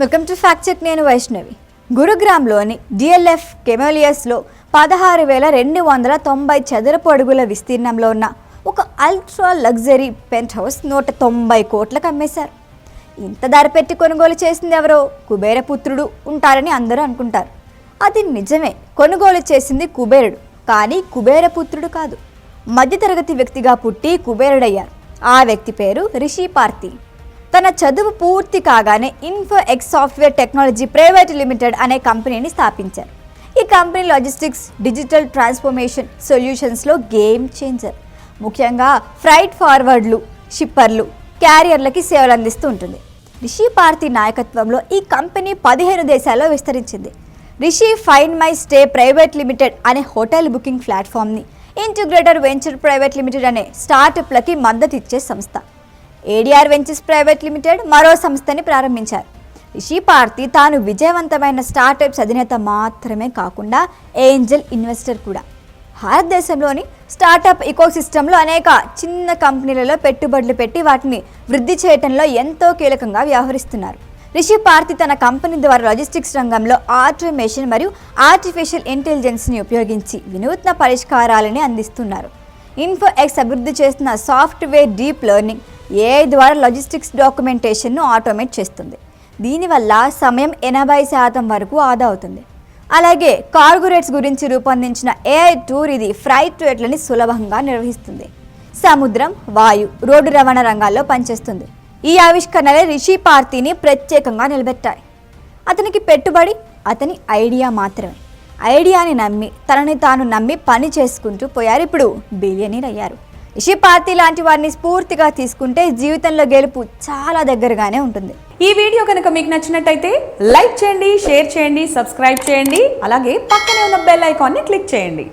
Welcome to fact check నేను Vaishnavi. గురుగ్రామ్లోని DLF కెమోలియస్లో పదహారు వేల రెండు వందల తొంభై చదరపు అడుగుల విస్తీర్ణంలో ఉన్న ఒక అల్ట్రా లగ్జరీ పెంట్ హౌస్ నూట తొంభై కోట్లకు అమ్మేశారు. ఇంత ధర పెట్టి కొనుగోలు చేసింది ఎవరో? కుబేరపుత్రుడు ఉంటారని అందరూ అనుకుంటారు. అది నిజమే కొనుగోలు చేసింది కుబేరుడు కానీ కుబేరపుత్రుడు కాదు. మధ్యతరగతి వ్యక్తిగా పుట్టి కుబేరుడయ్యారు. ఆ వ్యక్తి పేరు రిషి పార్తి తన చదువు పూర్తి కాగానే info X software technology private limited అనే కంపెనీని స్థాపించారు. ఈ కంపెనీ లాజిస్టిక్స్ డిజిటల్ ట్రాన్స్ఫర్మేషన్ సొల్యూషన్స్లో గేమ్ చేంజర్ ముఖ్యంగా ఫ్రైట్ ఫార్వర్డ్లు షిప్పర్లు క్యారియర్లకి సేవలు అందిస్తూ ఉంటుంది. రిషి పార్టీ నాయకత్వంలో ఈ కంపెనీ పదిహేను దేశాల్లో విస్తరించింది. Rishi fine my stay private limited అనే హోటల్ బుకింగ్ ప్లాట్ఫామ్ని ఇంటిగ్రేటర్ వెంచర్ ప్రైవేట్ లిమిటెడ్ అనే స్టార్టప్లకి మద్దతు ఇచ్చే సంస్థ. ఏడీఆర్ వెంచర్స్ ప్రైవేట్ లిమిటెడ్ మరో సంస్థని ప్రారంభించారు. రిషి పార్తి తాను విజయవంతమైన స్టార్టప్స్ అధినేత మాత్రమే కాకుండా ఏంజల్ ఇన్వెస్టర్ కూడా. భారతదేశంలోని స్టార్టప్ ఇకోసిస్టంలో అనేక చిన్న కంపెనీలలో పెట్టుబడులు పెట్టి వాటిని వృద్ధి చేయటంలో ఎంతో కీలకంగా వ్యవహరిస్తున్నారు. రిషి పార్తి తన కంపెనీ ద్వారా లాజిస్టిక్స్ రంగంలో ఆటోమేషన్ మరియు ఆర్టిఫిషియల్ ఇంటెలిజెన్స్ని ఉపయోగించి వినూత్న పరిష్కారాలని అందిస్తున్నారు. ఇన్ఫో ఎక్స్ అభివృద్ధి చేస్తున్న సాఫ్ట్వేర్ డీప్ లెర్నింగ్ ఏఐ ద్వారా లాజిస్టిక్స్ డాక్యుమెంటేషన్ను ఆటోమేట్ చేస్తుంది. దీనివల్ల సమయం ఎనభై శాతం వరకు ఆదా అవుతుంది. అలాగే కార్గొరేట్స్ గురించి రూపొందించిన ఏఐ టూర్ ఇది ఫ్రైట్ రేట్లని సులభంగా నిర్వహిస్తుంది. సముద్రం వాయు రోడ్డు రవాణా రంగాల్లో పనిచేస్తుంది. ఈ ఆవిష్కరణలే రిషి పార్టీని ప్రత్యేకంగా నిలబెట్టాయి. అతనికి పెట్టుబడి అతని ఐడియా మాత్రమే. ఐడియాని నమ్మి తనని తాను నమ్మి పని చేసుకుంటూ పోయారు. ఇప్పుడు బిలియనీర్ అయ్యారు. రిషి పార్టీ లాంటి వారిని స్ఫూర్తిగా తీసుకుంటే జీవితంలో గెలుపు చాలా దగ్గరగానే ఉంటుంది. ఈ వీడియో కనుక మీకు నచ్చినట్టయితే లైక్ చేయండి షేర్ చేయండి సబ్స్క్రైబ్ చేయండి అలాగే పక్కనే ఉన్న బెల్ ఐకాన్ని క్లిక్ చేయండి.